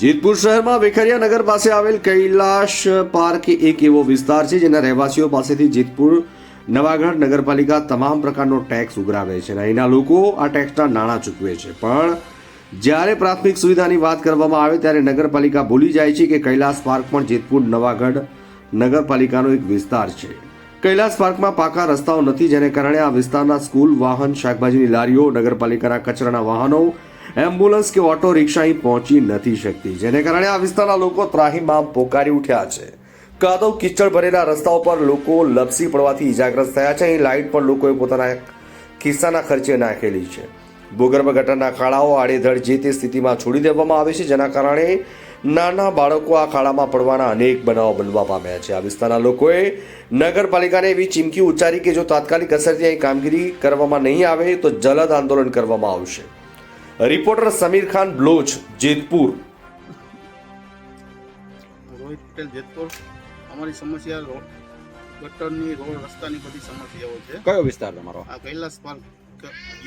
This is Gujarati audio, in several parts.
જેતપુર શહેરમાં વેખરિયા નગર પાસે આવેલ કૈલાશ પાર્ક એક એવો વિસ્તાર છે જેના રહેવાસીઓ પાસેથી જેતપુર, નવાગઢ નગરપાલિકા તમામ પ્રકારનો ટેક્સ ઉઘરાવે છે અને અહીંના લોકો આ ટેક્સના નાણાં ચૂકવે છે. પણ જ્યારે પ્રાથમિક સુવિધાની વાત કરવામાં આવે ત્યારે નગરપાલિકા ભૂલી જાય છે કે કૈલાસ પાર્ક પણ જેતપુર, નવાગઢ નગરપાલિકાનો એક વિસ્તાર છે. કૈલાસ પાર્કમાં પાકા રસ્તાઓ નથી, જેને કારણે આ વિસ્તારના સ્કૂલ, વાહન, શાકભાજીની લારીઓ, નગરપાલિકાના કચરાના વાહનો એમ્બ્યુલન્સ કે ઓટો રિક્ષા અહીં પહોંચી નથી શકતી, જેને કારણે આ વિસ્તારના લોકો ત્રાહીમામ પોકારી ઉઠ્યા છે. કાદવ કિચડ ભરેલા રસ્તાઓ પર લોકો લપસી પડવાથી ઇજાગ્રસ્ત થયા છે. અહીં લાઇટ પણ લોકોએ પોતાના ખિસ્સાના ખર્ચે નાખેલી છે. ભૂગર્ભ ગટરના ખાડાઓ આડેધડ જે તે સ્થિતિમાં છોડી દેવામાં આવે છે, જેના કારણે નાના બાળકો આ ખાડામાં પડવાના અનેક બનાવો બનવા પામ્યા છે. આ વિસ્તારના લોકોએ નગરપાલિકાને એવી ચીમકી ઉચ્ચારી કે જો તાત્કાલિક અસરથી અહીં કામગીરી કરવામાં નહીં આવે, તો જલદ આંદોલન કરવામાં આવશે. રિપોર્ટર સમીર ખાન બ્લોચ જેતપુર. રોહિત પટેલ જેતપુર. અમારી સમસ્યા રોડ ગટરની રોડ રસ્તાની બધી સમસ્યાઓ છે. કયો વિસ્તાર તમારો? આ કૈલાસ પાર્ક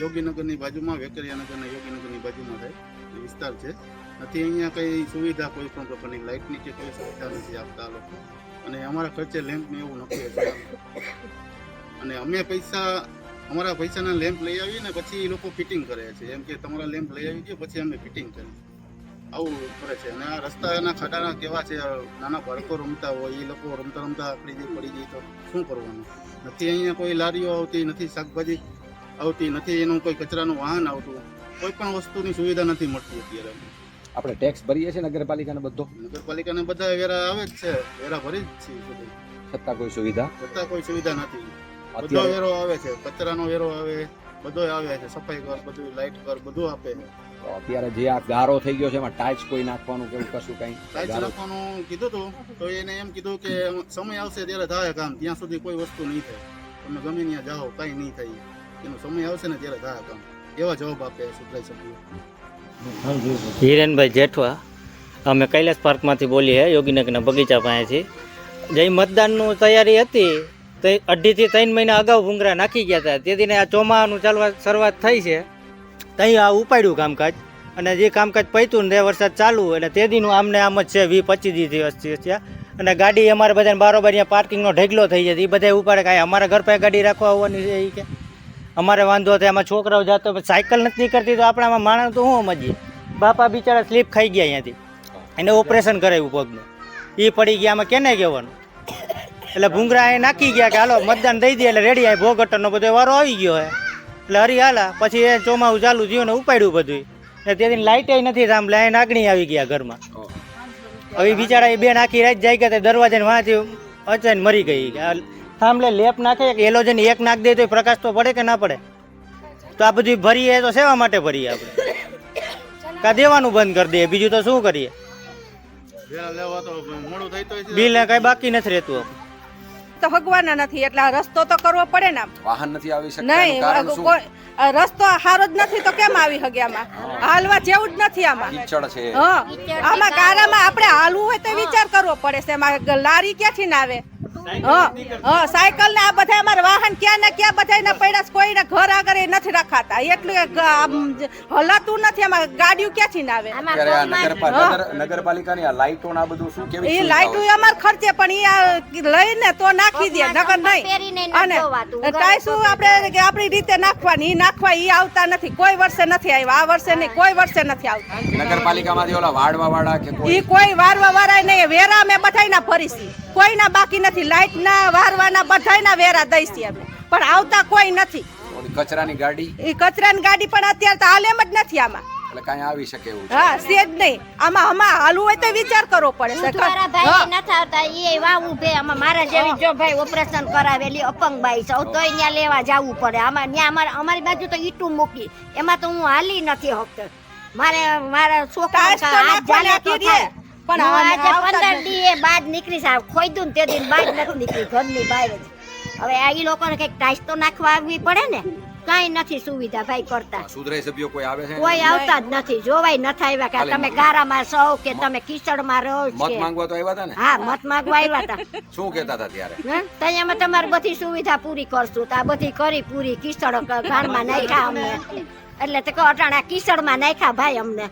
યોગીનગરની બાજુમાં વેકરિયાનગરના યોગીનગરની બાજુમાં થાય એ વિસ્તાર છે. નથી અહીંયા કઈ સુવિધા કોઈ પણ પ્રકારની લાઇટની કે કોઈ સુવિધા નથી આપતા લોકો. અને અમારા ખર્ચે લેમ્પ ને એવું નક્કી હતું. અને અમે પૈસા અમારા પૈસાના લેમ્પ લઈ આવીએ ને પછી એ લોકો ફિટિંગ કરે છે. એમ કે તમારા લેમ્પ લઈ આવી ગયો પછી અમે ફિટિંગ કરીએ. આવું કરે છે. અને આ રસ્તાના ખાડાના કેવા છે નાના બાળકો રમતા હોય એ લોકો રમતા રમતા આકડી જે પડી ગઈ તો શું કરવાનું? નથી અહીંયા કોઈ લારીઓ આવતી નથી શાકભાજી આવતી નથી એનું કોઈ કચરાનું વાહન આવતું. કોઈ પણ વસ્તુની સુવિધા નથી મળતી અત્યારે. આપણે ટેક્સ ભરીએ છીએ નગરપાલિકાને બધો? નગરપાલિકાને બધા વેરા આવે જ છે. વેરા ભરી જ છે છતાં કોઈ સુવિધા? છતાં કોઈ સુવિધા નથી. બધો વેરો આવે છે કચરાનો વેરો આવે બધો આવે છે સફાઈ કર બધું લાઇટ કર બધું આપે તો અત્યારે જે આ ગારો થઈ ગયો છે એમાં ટાઈચ કોઈ નાખવાનું કેવું કશું કઈ? ટાઈચ નાખવાનું કીધું હતું તો એને એમ કીધું કે સમય આવશે ત્યારે થાય કામ ત્યાં સુધી કોઈ વસ્તુ નહીં થાય. તમે ગમે ત્યાં જાઓ કાંઈ નહીં થાય. એનો સમય આવશે ને ત્યારે થાય કામ. એવા જવાબ આપે સુધરાઈ સભ્યો. હિરેનભાઈ જેઠવા અમે કૈલાસ પાર્કમાંથી બોલીએ યોગીનગરના બગીચા પાસેથી. જે મતદાનનું તૈયારી હતી તો અઢીથી ત્રણ મહિના અગાઉ ભૂંગરા નાખી ગયા હતા. તેથી આ ચોમાનું ચાલવા શરૂઆત થઈ છે. ત્યાં આ ઉપાડ્યું કામકાજ. અને જે કામકાજ પૈતું ને તે વરસાદ ચાલુ અને તે દીનું આમને આમ જ છે વી પચીસ દિવસ છે. અને ગાડી અમારે બધાને બારોબાર અહીંયા પાર્કિંગનો ઢેગલો થઈ જાય એ બધા ઉપાડે કાંઈ અમારા ઘર પાસે ગાડી રાખવા આવવાની છે એ કે. અમારે વાંધો હતો એમાં છોકરાઓ જાતો સાયકલ નથી કરતી તો આપણામાં માણસ તો શું સમજીએ? બાપા બિચારા સ્લીપ ખાઈ ગયા અહીંયાથી. એને ઓપરેશન કરાવ્યું પગનું. એ પડી ગયા, આમાં કેને કહેવાનું? એટલે ભૂંગરા એ નાખી ગયા કે હાલો મતદાન દઈ દે એટલે રેડી આ ભોગટરનો બધો વારો આવી ગયો હે. એટલે હરી હાલા પછી એ ચોમાસું ચાલુ થયું ને ઉપાડ્યું બધું એટલે તેથી લાઇટે નથી થાંભલે અહીં નાગણી આવી ગયા ઘરમાં. હવે બિચારા એ બે નાખી રાત જાય ગયા દરવાજાને વાંચી અચાન મરી ગઈ. આ થાંભલે લેપ નાખે કે એલોજન એક નાખ દે તો પ્રકાશ તો પડે કે ના પડે? તો આ બધું ભરીએ તો સેવા માટે ભરીએ આપણે? કા દેવાનું બંધ કરી દઈએ બીજું તો શું કરીએ? વેરા લેવા તો મોડું થઈ તો બિલ કઈ બાકી નથી રહેતું. તો હગવાના નથી એટલે આ રસ્તો તો કરવો પડે ને વાહન નથી આવી શકતા નહીં રસ્તો સારો જ નથી તો કેમ આવી હગે આમાં? હાલવા જેવું જ નથી આમાં. હા આમાં ગારામાં આપણે હાલવું હોય તો વિચાર કરવો પડે છે એમાં લારી ક્યાંથી ના આવે સાયકલ ને આ બધા અમારા વાહન ક્યાં ને ક્યાં બધા પડ્યા કોઈ ઘર આગળ એ નથી રખાતા. એટલું એ હલાતું નથી આમાં ગાડીઓ ક્યાંથી ના આવે? નગરપાલિકાની આ લાઈટો ના બધું શું કેવી એ છે? અમાર ખર્ચે પણ એ લઈને તો નાખી દે નગર નહીં. અને ટાઈસું આપણે કે આપણી રીતે નાખવાની ઈ નાખવા એ આવતા નથી. કોઈ વર્ષે નથી આવ્યા આ વર્ષે નહીં કોઈ વર્ષે નથી આવતા. નગરપાલિકામાંથી ઓલા વાડવા વાળા કે કોઈ? કોઈ વારવા વાળા નહીં વેરા અમે બધાયના ભરીશી. કોઈના બાકી નથી લાઈટ ના વારવાના બધાયના વેરા દઈશી અમે. પણ આવતા કોઈ નથી. કચરાની ગાડી? એ કચરાની ગાડી પણ અત્યારે તો હાલેમ જ નથી આમાં. એટલે કાંઈ આવી શકે એવું છે? હા નહીં. આમાં આમાં હાલવું હોય તો વિચાર કરવો પડે મારા ભાઈ નથી આવતા એ વાવું ભે આમાં મારા જેવી જો ભાઈ ઓપરેશન કરાવેલી અપંગ બાઈ છે. તો ત્યાં લેવા જવું પડે. આમાં ત્યાં અમારે અમારી બાજુ તો ઈટું મૂકી. એમાં તો હું હાલી નથી હકતો. મારે મારા છોકરા હાથ જાલે તો થાય. પણ આજે પંદર. દી એ બાદ નીકળી સાહેબ ખોઈદું ને તે દિન બાદ નથી નીકળી ઘરની બહાર જ. હવે આ લોકોને કંઈક ટાઈસ તો નાખવા આવવી પડે ને? કાંઈ નથી સુવિધા ભાઈ કરતા. સુધરાઈ સભ્યો કોઈ આવે છે? કોઈ આવતા જ નથી જોવાય નથી આવ્યા કે તમે ગારામાં સૌ કે તમે કિચડમાં રહો મત માંગવા તો આવ્યા હતા ને? હા મત માંગવા આવ્યા હતા શું કહેતા હતા ત્યારે? અમે તમારી બધી સુવિધા પૂરી કરશું. તો આ બધી કરી પૂરી કિચડ ગારમાં નાખ્યા અમને. એટલે તે કહો અટાણા કિચડમાં નાખ્યા ભાઈ અમને.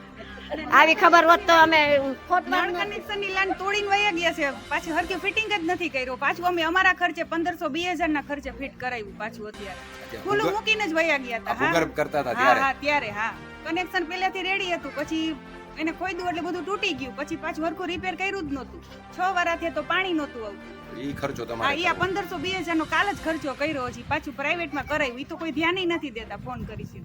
આવી ખબર હોત તો અમે ખોટ નળ કનેક્શનની લાઈન તોડીને વયા ગયા છે. પાછી હરકી ફિટિંગ જ નથી કર્યો. પાછું અમે અમારા ખર્ચે પંદરસો બે હજાર ના ખર્ચે ફિટ કરાવ્યું પાછું અત્યારે. ખુલ્લું મૂકીને જ વયા ગયા હતા. હા ભૂગર્ભ કરતા હતા હા ત્યારે? હા ત્યારે હા. કનેક્શન પહેલાથી રેડી હતું. પછી એને ખોઈ એટલે બધું તૂટી ગયું. પછી પાછું હરખું રિપેર કર્યું જ નહોતું. છ વારાથી તો પાણી નહોતું આવતું. ઈ ખર્ચો હા તમારે ઈ આ પંદરસો બે હજાર નો કાલ જ ખર્ચો કર્યો હજી. પાછું પ્રાઇવેટમાં કરાવ્યું ઈ તો કોઈ ધ્યાન નથી દેતા. ફોન કરી છે.